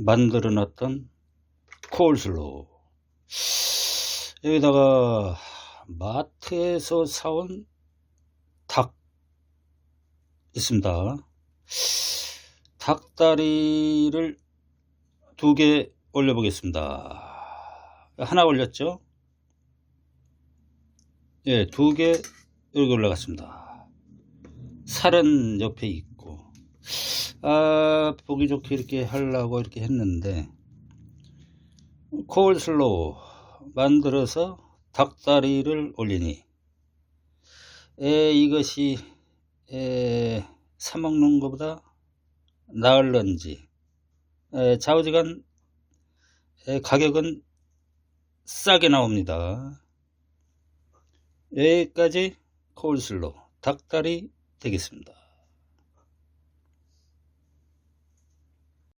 만들어 놨던 콜슬로우 여기다가 마트에서 사온 닭 있습니다. 닭다리를 두 개 올려 보겠습니다. 하나 올렸죠? 예, 두 개 여기 올라갔습니다. 살은 옆에 있고 아, 보기 좋게 이렇게 하려고 이렇게 했는데, 코울슬로우 만들어서 닭다리를 올리니, 에, 이것이, 에, 사먹는 것보다 나을런지, 에, 좌우지간, 에, 가격은 싸게 나옵니다. 여기까지 코울슬로우 닭다리 되겠습니다.